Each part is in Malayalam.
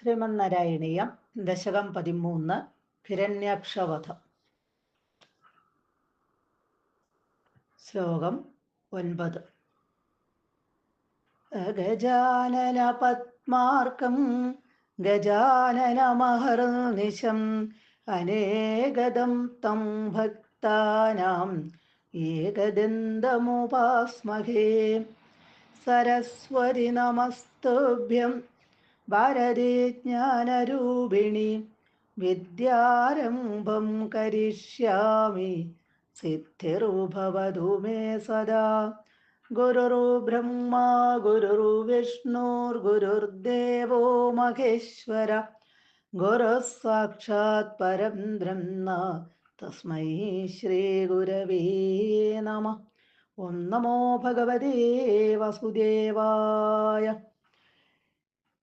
ശ്രീമന്നാരായണീയം ദശകം പതിമൂന്ന് ഹിരണ്യാക്ഷവധം. ശ്ലോകം ഒൻപത്. ഗജാനന പത്മാർക്കം ഗജാനനമഹർനിശം അനേകദം തം ഭക്താനാം ഏകദന്തമുപാസ്മഹേ. സരസ്വതി നമസ്തുഭ്യം ഭാരതീ ജ്ഞാനരൂപിണി. വിദ്യാരംഭം കരിഷ്യാമി. സിദ്ധിർഭവതു മേ സദാ. ഗുരുരു ബ്രഹ്മ ഗുരുരു വിഷ്ണുർഗുരുർദേവോ മഹേശ്വര. ഗുരു സാക്ഷാത് പരം ബ്രഹ്മ. തസ്മൈ ശ്രീ ഗുരവേ നമ. ഓം ഭഗവതേ വസുദേവായ.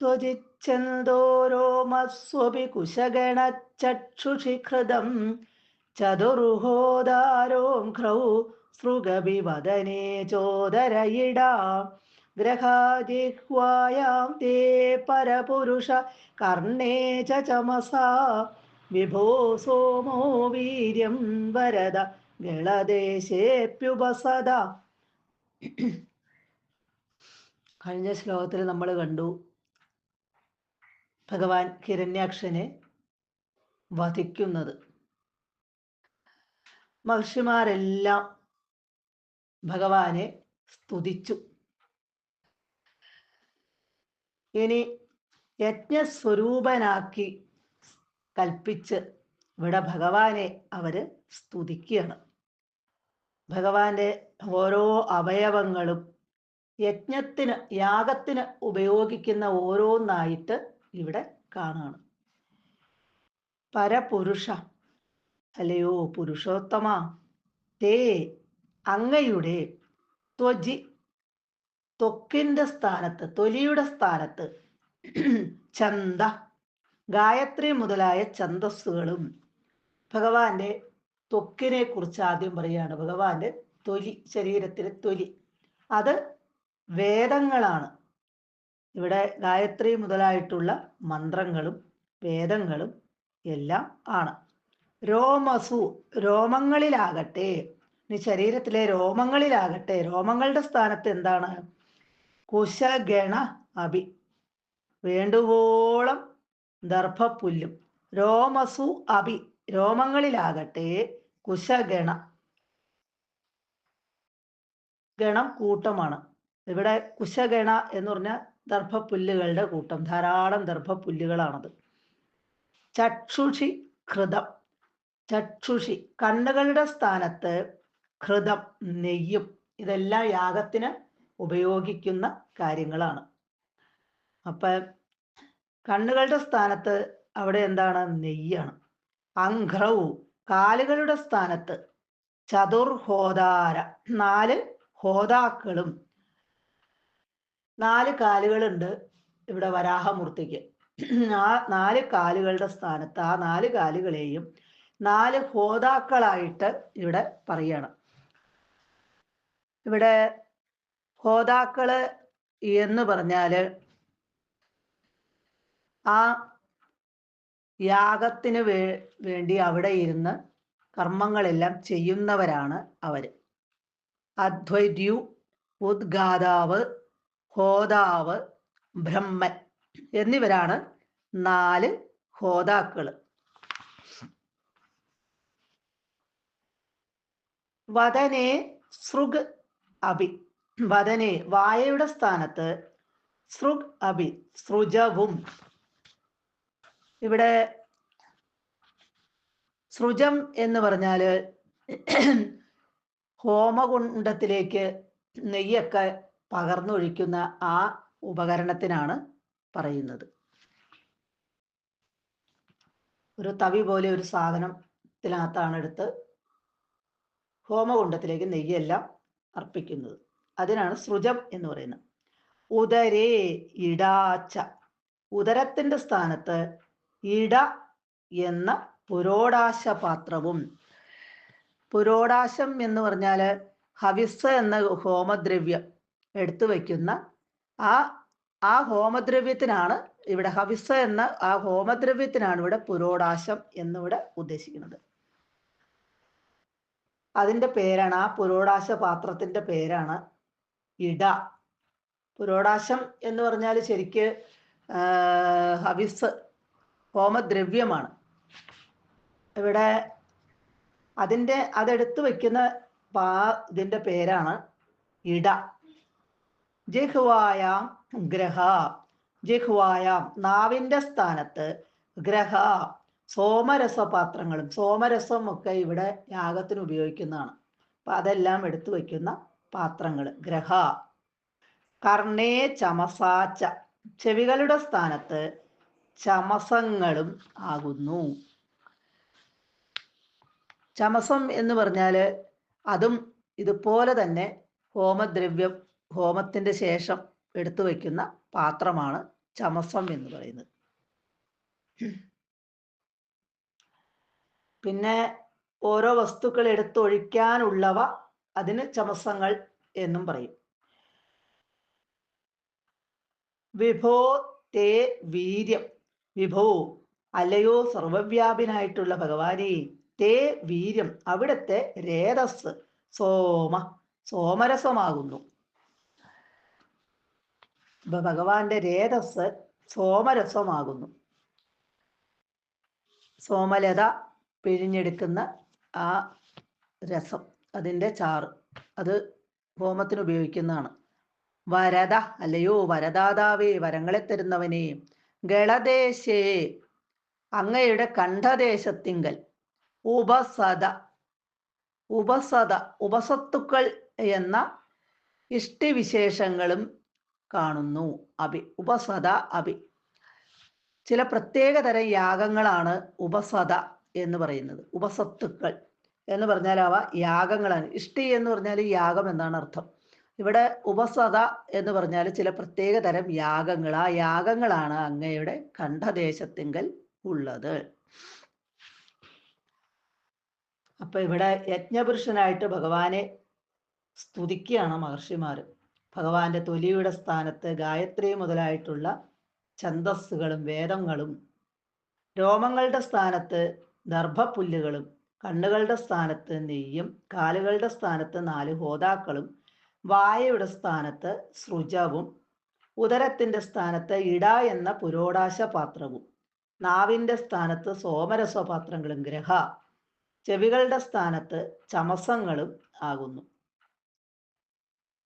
त्वजिच्छन्दोरोमस्वपि कुशगणचक्षुषि हृदं चतुर्होदारोङ्घ्रौ सृगभिवदने चोदरयिडा ग्रहाजिह्वायां ते परपुरुष कर्णे च चमसा विभो सोमो वीर्यं वरद ഗളദേശേപ്യുപസദ കഴിഞ്ഞ ശ്ലോകത്തിൽ നമ്മൾ കണ്ടു ഭഗവാൻ ഹിരണ്യാക്ഷനെ വധിക്കുന്നത്. മഹർഷിമാരെല്ലാം ഭഗവാനെ സ്തുതിച്ചു. ഇനി യജ്ഞസ്വരൂപനാക്കി കൽപ്പിച്ച് ഇവിടെ ഭഗവാനെ അവർ സ്തുതിക്കുകയാണ്. ഭഗവാന്റെ ഓരോ അവയവങ്ങളും യജ്ഞത്തിന് യാഗത്തിന് ഉപയോഗിക്കുന്ന ഓരോന്നായിട്ട് ഇവിടെ കാണുകയാണ് പരപുരുഷ അല്ലയോ പുരുഷോത്തമ തേ അങ്ങയുടെ ത്വജി ത്വക്കിന്റെ സ്ഥാനത്ത് തൊലിയുടെ സ്ഥാനത്ത് ചന്ത ഗായത്രി മുതലായ ഛന്തസ്സുകളും ഭഗവാന്റെ ത്വക്കിനെ കുറിച്ച് ആദ്യം പറയുകയാണ്. ഭഗവാന്റെ തൊലി ശരീരത്തിലെ തൊലി അത് വേദങ്ങളാണ്. ഇവിടെ ഗായത്രി മുതലായിട്ടുള്ള മന്ത്രങ്ങളും വേദങ്ങളും എല്ലാം ആണ്. രോമസു രോമങ്ങളിലാകട്ടെ ഇനി ശരീരത്തിലെ രോമങ്ങളിലാകട്ടെ രോമങ്ങളുടെ സ്ഥാനത്ത് എന്താണ്? കുശഗണ അഭി. വേണ്ടുവോളം ദർഭപ്പുല്ലും. രോമസു അഭി രോമങ്ങളിലാകട്ടെ കുശഗണ. ഗണം കൂട്ടമാണ്. ഇവിടെ കുശഗണ എന്ന് പറഞ്ഞാൽ ദർഭപ്പുല്ലുകളുടെ കൂട്ടം. ധാരാളം ദർഭപ്പുല്ലുകളാണത്. ചക്ഷുഷി ഹൃദം ചക്ഷുഷി കണ്ണുകളുടെ സ്ഥാനത്ത് ഹൃദം നെയ്യും ഇതെല്ലാം യാഗത്തിന് ഉപയോഗിക്കുന്ന കാര്യങ്ങളാണ്. അപ്പൊ കണ്ണുകളുടെ സ്ഥാനത്ത് അവിടെ എന്താണ്? നെയ്യാണ്. അഘ്രവും കാലുകളുടെ സ്ഥാനത്ത് ചതുർഹോദാര നാല് ഹോതാക്കളും നാല് കാലുകളുണ്ട് ഇവിടെ വരാഹമൂർത്തിക്ക്. ആ നാല് കാലുകളുടെ സ്ഥാനത്ത് ആ നാല് കാലുകളെയും നാല് ഹോതാക്കളായിട്ട് ഇവിടെ പറയണം. ഇവിടെ ഹോതാക്കൾ എന്ന് പറഞ്ഞാൽ ആ യാഗത്തിന് വേ വേണ്ടി അവിടെ ഇരുന്ന് കർമ്മങ്ങളെല്ലാം ചെയ്യുന്നവരാണ് അവർ. അദ്വൈദ്യു ഉദ്ഗാതാവ് ഹോതാവ് ബ്രഹ്മൻ എന്നിവരാണ് നാല് ഹോതാക്കൾ വദനെ സൃഗ് അഭി. വദനെ വായയുടെ സ്ഥാനത്ത് സൃഗ് അഭി സൃജവും. ഇവിടെ സൃജം എന്ന് പറഞ്ഞാൽ ഹോമകുണ്ടത്തിലേക്ക് നെയ്യൊക്കെ പകർന്നൊഴിക്കുന്ന ആ ഉപകരണത്തിനാണ് പറയുന്നത്. ഒരു തവി പോലെ ഒരു സാധനത്തിനകത്താണ് എടുത്ത് ഹോമകുണ്ടത്തിലേക്ക് നെയ്യെല്ലാം അർപ്പിക്കുന്നത്. അതിനാണ് സൃജം എന്ന് പറയുന്നത്. ഉദരേ ഇടാച്ച. ഉദരത്തിന്റെ സ്ഥാനത്ത് ഇട എന്ന പുരോടാശ പാത്രവും പുരോടാശം എന്ന് പറഞ്ഞാൽ ഹവിസ് എന്ന ഹോമദ്രവ്യം. എടുത്തു വയ്ക്കുന്ന ആ ആ ഹോമദ്രവ്യത്തിനാണ് ഇവിടെ ഹവിസ എന്ന ആ ഹോമദ്രവ്യത്തിനാണ് ഇവിടെ പുരോടാശം എന്നിവിടെ ഉദ്ദേശിക്കുന്നത്. അതിന്റെ പേരാണ് ആ പുരോടാശ പാത്രത്തിന്റെ പേരാണ് ഇട. പുരോടാശം എന്ന് പറഞ്ഞാൽ ശരിക്ക് ഹവിസ് ഹോമദ്രവ്യമാണ്. ഇവിടെ അതിന്റെ അതെടുത്ത് വയ്ക്കുന്ന പാ ഇതിന്റെ പേരാണ് ഇട. ജിഹ്വായാം ഗ്രഹ ജഹ്വായ നാവിന്റെ സ്ഥാനത്ത് ഗ്രഹ സോമരസ പാത്രങ്ങളും സോമരസം ഒക്കെ ഇവിടെ യാഗത്തിന് ഉപയോഗിക്കുന്നതാണ്. അപ്പൊ അതെല്ലാം എടുത്തു വയ്ക്കുന്ന പാത്രങ്ങൾ ഗ്രഹ. കർണേ ചമസാച്ച ചെവികളുടെ സ്ഥാനത്ത് ചമസങ്ങളും ആകുന്നു. ചമസം എന്ന് പറഞ്ഞാൽ അതും ഇതുപോലെ തന്നെ ഹോമദ്രവ്യം ഹോമത്തിന്റെ ശേഷം എടുത്തു വയ്ക്കുന്ന പാത്രമാണ് ചമസം എന്ന് പറയുന്നത്. പിന്നെ ഓരോ വസ്തുക്കൾ എടുത്തൊഴിക്കാനുള്ളവ അതിന് ചമസങ്ങൾ എന്നും പറയും. വിഭോ തേ വീര്യം. വിഭോ അലയോ സർവവ്യാപിനായിട്ടുള്ള ഭഗവാനെ തേ വീര്യം അവിടുത്തെ രേതസ് സോമ സോമരസമാകുന്നു. ഭഗവാന്റെ രേതസ് സോമരസമാകുന്നു. സോമലത പിഴിഞ്ഞെടുക്കുന്ന ആ രസം അതിന്റെ ചാറ് അത് ഹോമത്തിന് ഉപയോഗിക്കുന്നതാണ്. വരദ അല്ലയോ വരദാതാവേ വരങ്ങളെ തരുന്നവനെ ഗളദേശേ അങ്ങയുടെ കണ്ഠദേശത്തിങ്കൽ ഉപസദ ഉപസദ ഉപസത്തുക്കൾ എന്ന ഇഷ്ടിവിശേഷങ്ങളും കാണുന്നു. അഭി ഉപസദ അഭി. ചില പ്രത്യേകതരം യാഗങ്ങളാണ് ഉപസദ എന്ന് പറയുന്നത്. ഉപസത്തുക്കൾ എന്ന് പറഞ്ഞാൽ അവ യാഗങ്ങളാണ്. ഇഷ്ടി എന്ന് പറഞ്ഞാൽ യാഗം എന്നാണ് അർത്ഥം. ഇവിടെ ഉപസദ എന്ന് പറഞ്ഞാൽ ചില പ്രത്യേക തരം യാഗങ്ങൾ. ആ യാഗങ്ങളാണ് അങ്ങയുടെ കണ്ഠദേശത്തിങ്കൽ ഉള്ളത്. അപ്പൊ ഇവിടെ യജ്ഞപുരുഷനായിട്ട് ഭഗവാനെ സ്തുതിക്കുകയാണ് മഹർഷിമാർ ഭഗവാന്റെ തൊലിയുടെ സ്ഥാനത്ത് ഗായത്രി മുതലായിട്ടുള്ള ഛന്തസ്സുകളും വേദങ്ങളും രോമങ്ങളുടെ സ്ഥാനത്ത് ദർഭപ്പുല്ലുകളും കണ്ണുകളുടെ സ്ഥാനത്ത് നെയ്യും കാലുകളുടെ സ്ഥാനത്ത് നാല് ഹോതാക്കളും വായയുടെ സ്ഥാനത്ത് സൃജവും ഉദരത്തിന്റെ സ്ഥാനത്ത് ഇട എന്ന പുരോടാശ പാത്രവും നാവിന്റെ സ്ഥാനത്ത് സോമരസ പാത്രങ്ങളും ഗ്രഹ ചെവികളുടെ സ്ഥാനത്ത് ചമസങ്ങളും ആകുന്നു.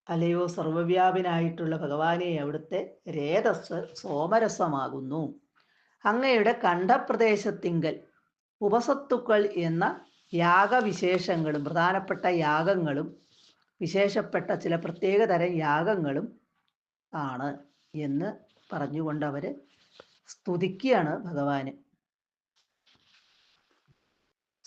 അല്ലയോ സർവവ്യാപിനായിട്ടുള്ള ഭഗവാനെ അവിടുത്തെ രേതസ് സോമരസമാകുന്നു. അങ്ങയുടെ കണ്ഠപ്രദേശത്തിങ്കൽ ഉപസത്തുക്കൾ എന്ന യാഗവിശേഷങ്ങളും പ്രധാനപ്പെട്ട യാഗങ്ങളും വിശേഷപ്പെട്ട ചില പ്രത്യേക തരം യാഗങ്ങളും ആണ് എന്ന് പറഞ്ഞുകൊണ്ട് അവർ സ്തുതിക്കുകയാണ് ഭഗവാന്.